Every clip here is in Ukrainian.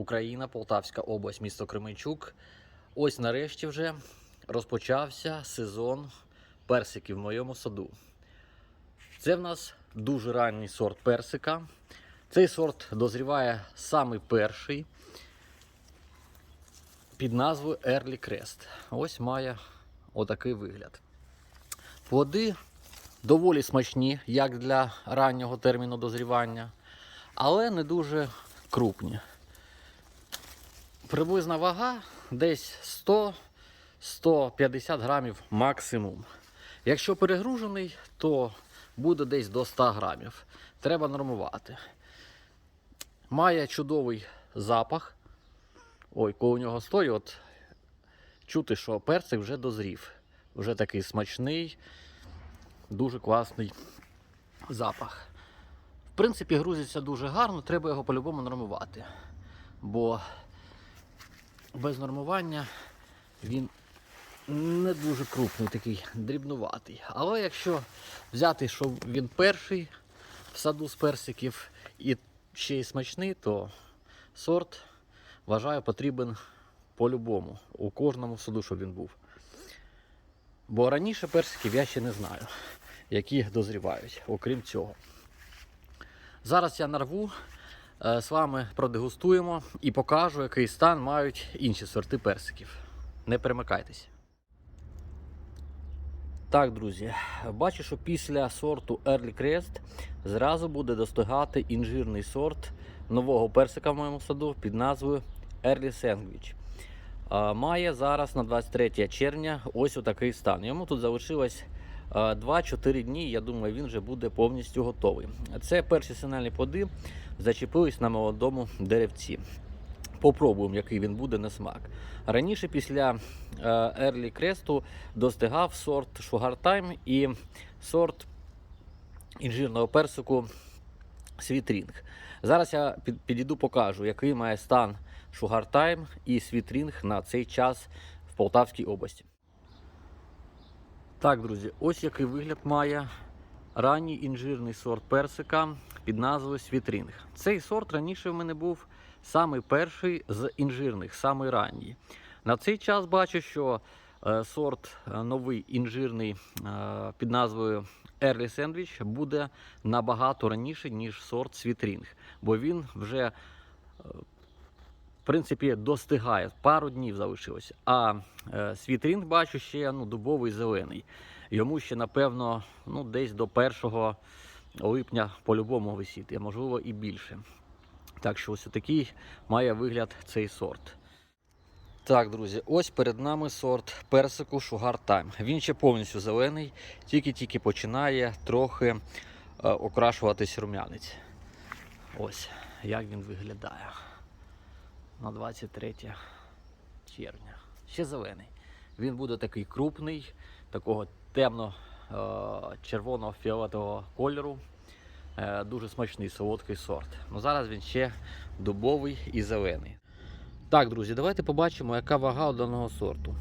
Україна, Полтавська область, місто Кременчук. Ось нарешті вже розпочався сезон персиків в моєму саду. Це в нас дуже ранній сорт персика. Цей сорт дозріває самий перший під назвою Early Crest. Ось має отакий вигляд. Плоди доволі смачні, як для раннього терміну дозрівання, але не дуже крупні. Приблизна вага десь 100-150 грамів максимум. Якщо перегружений, то буде десь до 100 грамів. Треба нормувати. Має чудовий запах. Ой, коли у нього стоїть, от чути, що персик вже дозрів. Вже такий смачний, дуже класний запах. В принципі, грузиться дуже гарно, треба його по-любому нормувати. Бо без нормування він не дуже крупний, такий дрібнуватий. Але якщо взяти, що він перший в саду з персиків і ще й смачний, то сорт вважаю потрібен по-любому. У кожному саду, щоб він був. Бо раніше персиків я ще не знаю, які дозрівають, окрім цього. Зараз я нарву, з вами продегустуємо і покажу, який стан мають інші сорти персиків. Не перемикайтесь. Так, друзі, бачу, що після сорту Early Crest зразу буде достигати інжирний сорт нового персика в моєму саду під назвою Early Sandwich. Має зараз на 23 червня ось отакий стан. Йому тут залишилось 2-4 дні. Я думаю, він вже буде повністю готовий. Це перші сигнальні плоди зачепились на молодому деревці. Попробуємо, який він буде на смак. Раніше, після е, Early Crest достигав сорт Time і сорт інжирного персику Ring. Зараз я під- підійду покажу, який має стан Time і Ring на цей час в Полтавській області. Так, друзі, ось який вигляд має ранній інжирний сорт персика під назвою Ring. Цей сорт раніше в мене був самий перший з інжирних, самий ранній. На цей час бачу, що е, сорт е, новий інжирний е, під назвою Early Sandwich буде набагато раніше, ніж сорт Ring, бо він вже принципі достигає. Пару днів залишилось. А е, Ring бачу ще ну, дубовий зелений. Йому ще, напевно, ну, десь до 1 липня по-любому висіти, можливо і більше. Так що ось такий має вигляд цей сорт. Так, друзі, ось перед нами сорт персику Sugar Time. Він ще повністю зелений, тільки-тільки починає трохи е, окрашуватись рум'янець. Ось як він виглядає на 23 червня. Ще зелений. Він буде такий крупний, такого темно е, фіолетового кольору. Е, Дуже смачний солодкий сорт. Ну зараз він ще дубовий і зелений. Так, друзі, давайте побачимо, яка вага у даного сорту.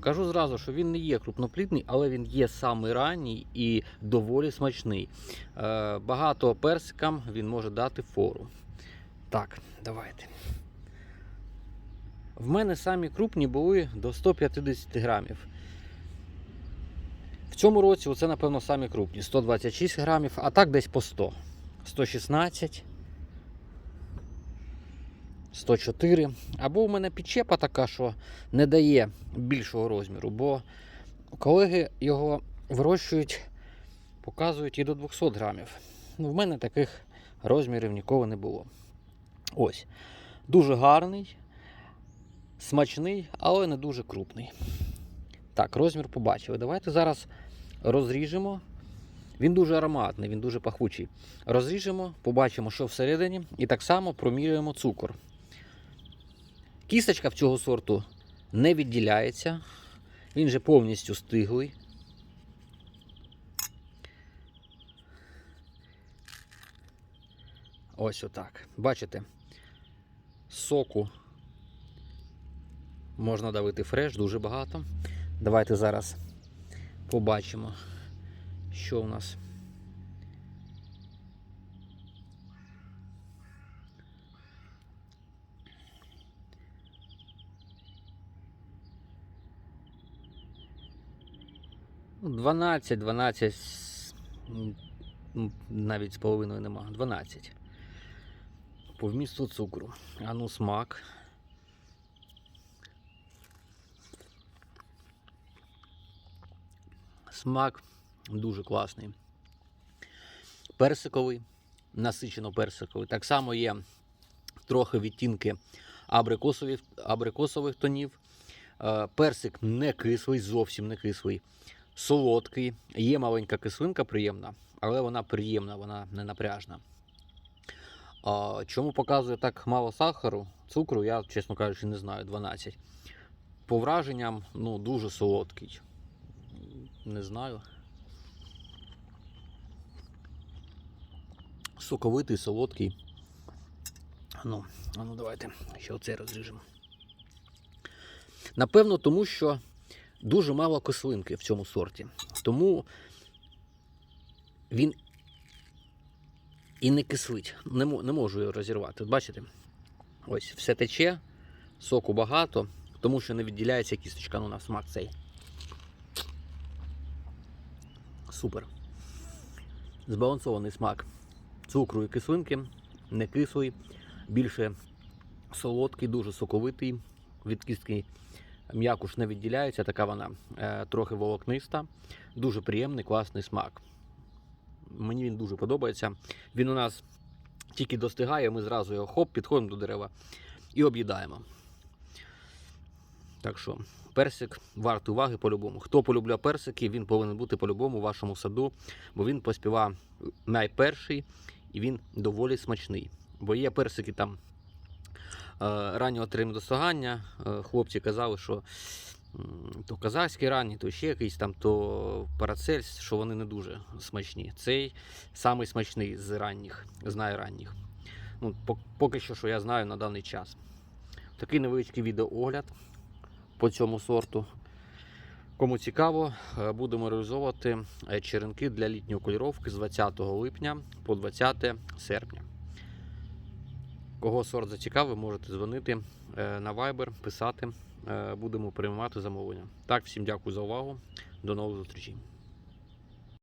Кажу зразу, що він не є крупноплідний, але він є самий ранній і доволі смачний. Е, багато персикам він може дати фору. Так, давайте. В мене самі крупні були до 150 грамів. В цьому році це, напевно, самі крупні 126 грамів, а так десь по 100. 116, 104. Або у мене підчепа така, що не дає більшого розміру, бо колеги його вирощують, показують і до 200 грамів. Ну, в мене таких розмірів ніколи не було. Ось. Дуже гарний, смачний, але не дуже крупний. Так, розмір побачили. Давайте зараз розріжемо. Він дуже ароматний, він дуже пахучий. Розріжемо, побачимо, що всередині, і так само промірюємо цукор. Кісточка в цього сорту не відділяється. Він же повністю стиглий. Ось отак. Бачите? Соку Можна давити фреш, дуже багато. Давайте зараз побачимо, що у нас. Ну, 12, 12, ну, навіть з половиною нема. 12. По вмісту цукру. Ану смак. Смак дуже класний. Персиковий, насичено персиковий. Так само є трохи відтінки абрикосових, абрикосових тонів. Е, Персик не кислий, зовсім не кислий, солодкий. Є маленька кислинка приємна, але вона приємна, вона не напряжна. Чому показує так мало сахару, цукру, я, чесно кажучи, не знаю, 12. По враженням, ну, дуже солодкий. Не знаю. Соковитий, солодкий. Ну, ну давайте ще оцей розріжемо. Напевно, тому що дуже мало кислинки в цьому сорті. Тому він і не кислить. Не, не можу його розірвати. Бачите? Ось все тече, соку багато, тому що не відділяється кісточка ну, на смак цей. Супер. Збалансований смак цукру і кислинки, не кислий, більше солодкий, дуже соковитий, від кістки м'якуш не відділяється, така вона е, трохи волокниста, дуже приємний, класний смак. Мені він дуже подобається. Він у нас тільки достигає, ми зразу його хоп, підходимо до дерева і об'їдаємо. Так що, персик вартий уваги по-любому. Хто полюбляє персики, він повинен бути по-любому у вашому саду, бо він поспівав найперший і він доволі смачний. Бо є персики там е, раннього терміну досягання. Е, хлопці казали, що то казахські ранні, то ще якийсь там, то парацельс, що вони не дуже смачні. Цей самий смачний з ранніх, з найранніх. Ну, поки що, що я знаю на даний час. Такий невеличкий відеоогляд по цьому сорту. Кому цікаво, е, будемо реалізовувати е, черенки для літньої кольоровки з 20 липня по 20 серпня. Кого сорт зацікавив, можете дзвонити е, на Viber, писати. Будемо приймати замовлення. Так, всім дякую за увагу. До нових зустрічей.